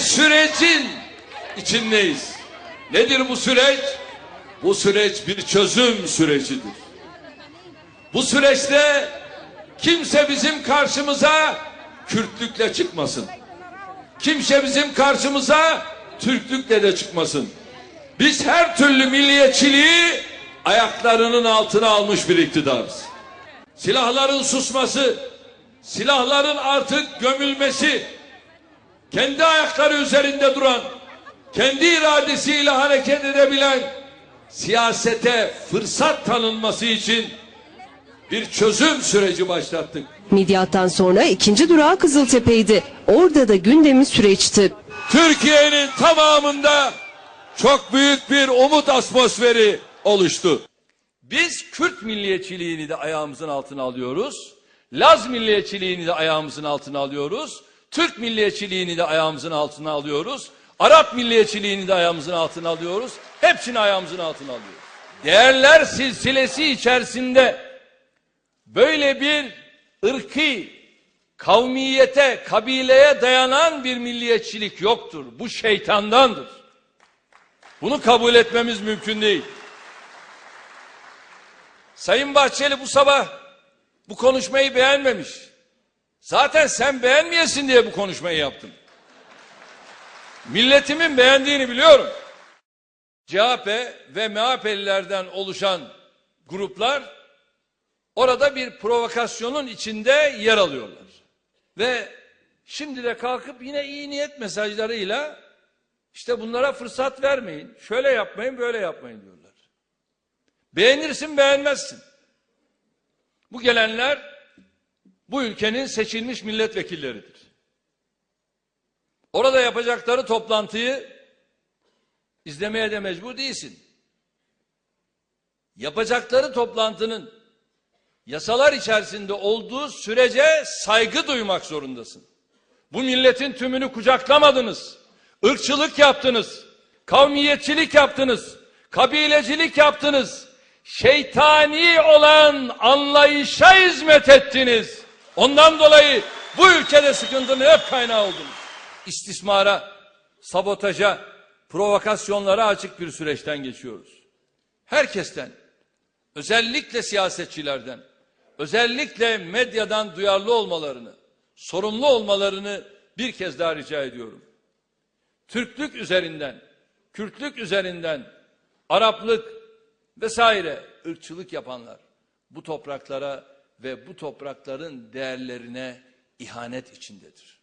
sürecin içindeyiz. Nedir bu süreç? Bu süreç bir çözüm sürecidir. Bu süreçte kimse bizim karşımıza Kürtlükle çıkmasın. Kimse bizim karşımıza Türklükle de çıkmasın. Biz her türlü milliyetçiliği ayaklarının altına almış bir iktidarız. Silahların susması, silahların artık gömülmesi, kendi ayakları üzerinde duran, kendi iradesiyle hareket edebilen, siyasete fırsat tanınması için bir çözüm süreci başlattık. Midyattan sonra ikinci durağı Kızıltepe'ydi. Orada da gündemi süreçti. Türkiye'nin tamamında çok büyük bir umut atmosferi oluştu. Biz Kürt milliyetçiliğini de ayağımızın altına alıyoruz. Laz milliyetçiliğini de ayağımızın altına alıyoruz. Türk milliyetçiliğini de ayağımızın altına alıyoruz. Arap milliyetçiliğini de ayağımızın altına alıyoruz. Hepsini ayağımızın altına alıyoruz. Değerler silsilesi içerisinde böyle bir ırkı, kavmiyete, kabileye dayanan bir milliyetçilik yoktur. Bu şeytandandır. Bunu kabul etmemiz mümkün değil. Sayın Bahçeli bu sabah bu konuşmayı beğenmemiş. Zaten sen beğenmeyesin diye bu konuşmayı yaptım. Milletimin beğendiğini biliyorum. CHP ve MHP'lilerden oluşan gruplar orada bir provokasyonun içinde yer alıyorlar. Ve şimdi de kalkıp yine iyi niyet mesajlarıyla işte bunlara fırsat vermeyin, şöyle yapmayın, böyle yapmayın diyorlar. Beğenirsin, beğenmezsin. Bu gelenler bu ülkenin seçilmiş milletvekilleridir. Orada yapacakları toplantıyı izlemeye de mecbur değilsin. Yapacakları toplantının yasalar içerisinde olduğu sürece saygı duymak zorundasın. Bu milletin tümünü kucaklamadınız. Irkçılık yaptınız. Kavmiyetçilik yaptınız. Kabilecilik yaptınız. Şeytani olan anlayışa hizmet ettiniz. Ondan dolayı bu ülkede sıkıntının hep kaynağı oldunuz. İstismara, sabotaja, provokasyonlara açık bir süreçten geçiyoruz. Herkesten, özellikle siyasetçilerden, özellikle medyadan duyarlı olmalarını, sorumlu olmalarını bir kez daha rica ediyorum. Türklük üzerinden, Kürtlük üzerinden, Araplık vesaire ırkçılık yapanlar bu topraklara ve bu toprakların değerlerine ihanet içindedir.